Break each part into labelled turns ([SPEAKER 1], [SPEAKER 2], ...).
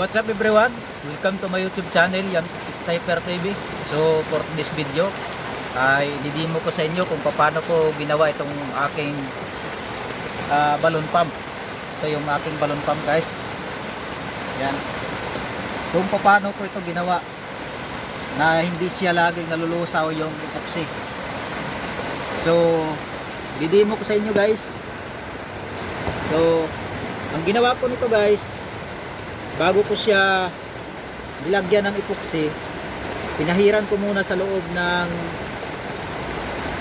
[SPEAKER 1] What's up everyone? Welcome to my YouTube channel, yan Sniper TV. So for this video, ay didimo ko sa inyo kung paano ko ginawa itong aking ah, balloon pump. Ito yung aking balloon pump guys. Yan. Kung paano ko ito ginawa na hindi siya laging nalulusaw yung epoxy. So, didimo ko sa inyo guys. So, ang ginawa ko nito guys, bago ko siya nilagyan ng epoxy, pinahiran ko muna sa loob ng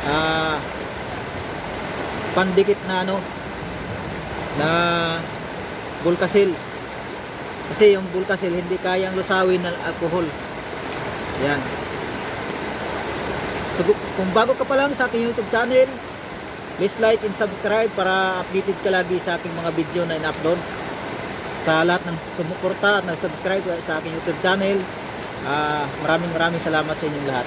[SPEAKER 1] ah pandikit na ano na bulkasil. Kasi yung bulkasil hindi kayang lusawin ng alcohol. Yan. So, kung bago ka pa lang sa aking YouTube channel, please like and subscribe para updated ka lagi sa aking mga video na in-upload sa lahat ng sumuporta at nag-subscribe sa aking YouTube channel. ah maraming maraming salamat sa inyong lahat.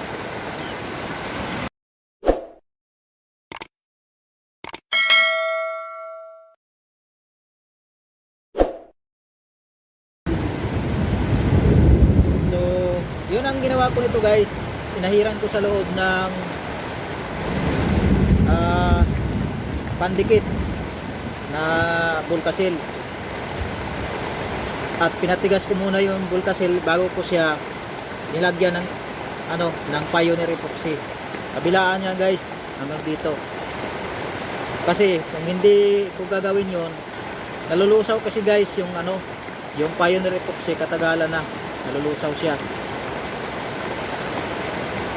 [SPEAKER 1] So, yun ang ginawa ko nito guys. Pinahiran ko sa loob ng ah pandikit na bulkasil at pinatigas ko muna yung bulkasil bago ko siya nilagyan ng ano ng pioneer epoxy. Kabilaan niya guys hanggang dito. Kasi kung hindi ko gagawin yon nalulusaw kasi guys yung ano yung pioneer epoxy katagalan na. Nalulusaw siya.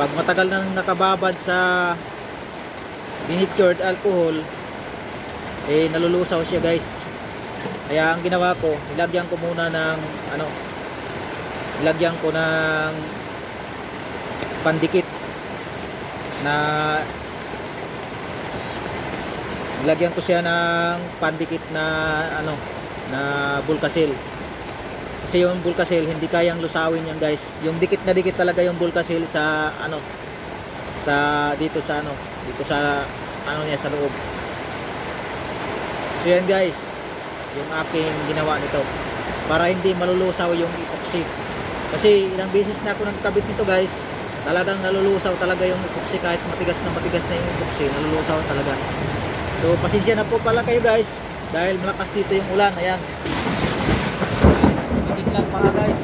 [SPEAKER 1] Pag matagal nang nakababad sa denatured alcohol eh nalulusaw siya guys kaya ang ginawa ko nilagyan ko muna ng ano nilagyan ko ng pandikit na nilagyan ko siya ng pandikit na ano na bulkasil. Kasi yung bulkasil hindi kayang lusawin yan guys. Yung dikit na dikit talaga yung bulkasil sa ano sa dito sa ano dito sa ano niya sa loob. So yan guys yung aking ginawa nito para hindi malulusaw yung epoxy. Kasi ilang beses na ako nagkabit nito guys. Talagang nalulusaw talaga yung epoxy. Kahit matigas na matigas na yung epoxy nalulusaw talaga. So pasensya na po pala kayo guys dahil malakas dito yung ulan. Ayan. Biglang pa nga guys.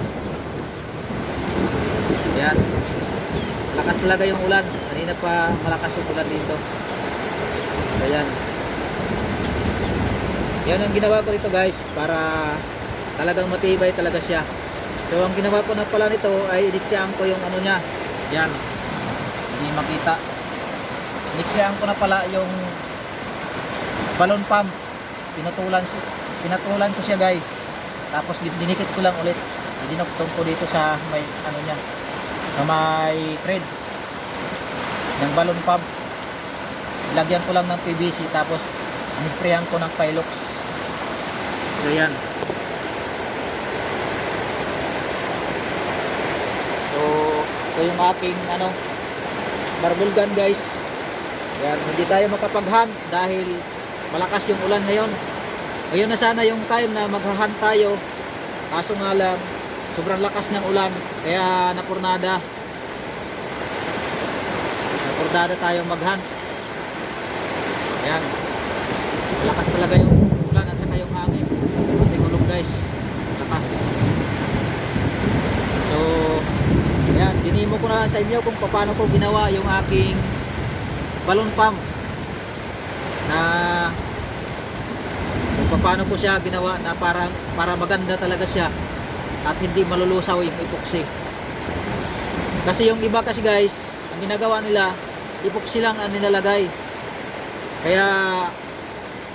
[SPEAKER 1] Ayan. Lakas talaga yung ulan. Kanina pa malakas yung ulan dito. Ayan yan ang ginawa ko dito guys para talagang matibay talaga siya. So ang ginawa ko na pala nito ay iniksyahan ko yung ano niya. Yan. Hindi makita. Iniksyahan ko na pala yung balloon pump. Pinatulan, pinatulan ko siya guys. Tapos din- dinikit ko lang ulit. Dinuktong ko dito sa may ano niya sa may thread ng balloon pump. Lagyan ko lang ng PVC tapos nisprayan ko ng Pilox. So yan so ito yung aking ano marble gun guys. Yan hindi tayo makapaghan dahil malakas yung ulan ngayon. Ngayon na sana yung time na maghahan tayo. Kaso nga lang sobrang lakas ng ulan kaya napurnada. Napurnada tayong maghan yan lakas talaga yung ulan at saka yung hangin. Pati gulong guys. Lakas. So yan dinimo ko na sa inyo kung paano ko ginawa yung aking balloon pump na kung paano ko siya ginawa na parang para maganda talaga siya at hindi malulusaw yung epoxy. Kasi yung iba kasi guys ang ginagawa nila epoxy lang ang nilalagay. Kaya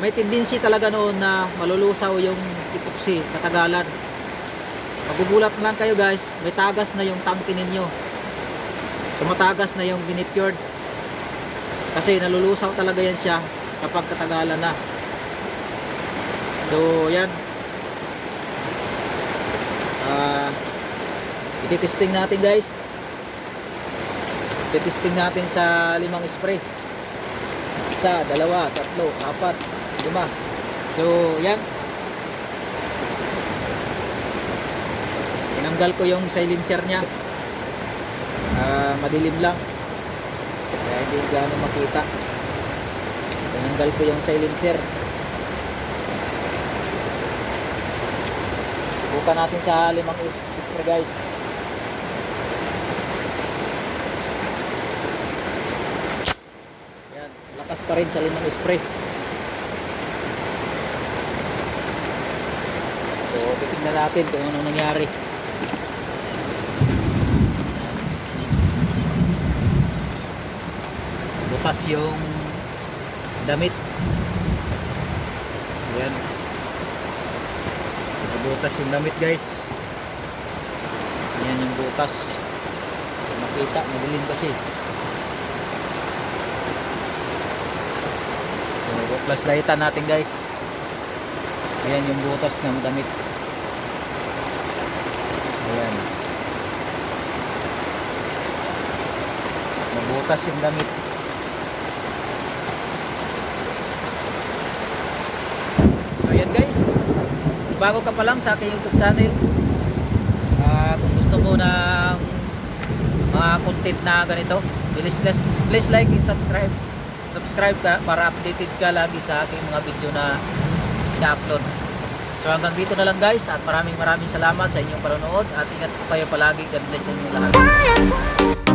[SPEAKER 1] may tendency talaga noon na malulusaw yung epoxy katagalan magugulat lang kayo guys. May tagas na yung tangke ninyo. Tumatagas na yung ginitured kasi nalulusaw talaga yan siya kapag katagalan na. So yan. Ah ititesting natin guys. Ititesting natin sa limang spray. Isa, dalawa, tatlo, apat, lima. So, yan. tinanggal ko yung silencer niya. Ah, madilim lang. Kaya hindi gaano makita. Tinanggal ko yung silencer. Subukan natin sa limang is- iskra guys. Yan, lakas pa rin sa limang spray. So, titignan natin kung anong nangyari. Bukas yung damit. Yan. Butas yung damit guys. Yan yung butas. Makita, madilim kasi. So, flashlightan natin guys. Ayan yung butas ng damit. Ayan. Mabutas yung damit. So ayan guys. Bago ka pa lang sa aking YouTube channel. ah kung gusto mo ng mga content na ganito, please, please, please like and subscribe. Subscribe ka para updated ka lagi sa aking mga video na ina-upload. So hanggang dito na lang guys at maraming maraming salamat sa inyong panonood at ingat po kayo palagi. God bless sa inyo lahat.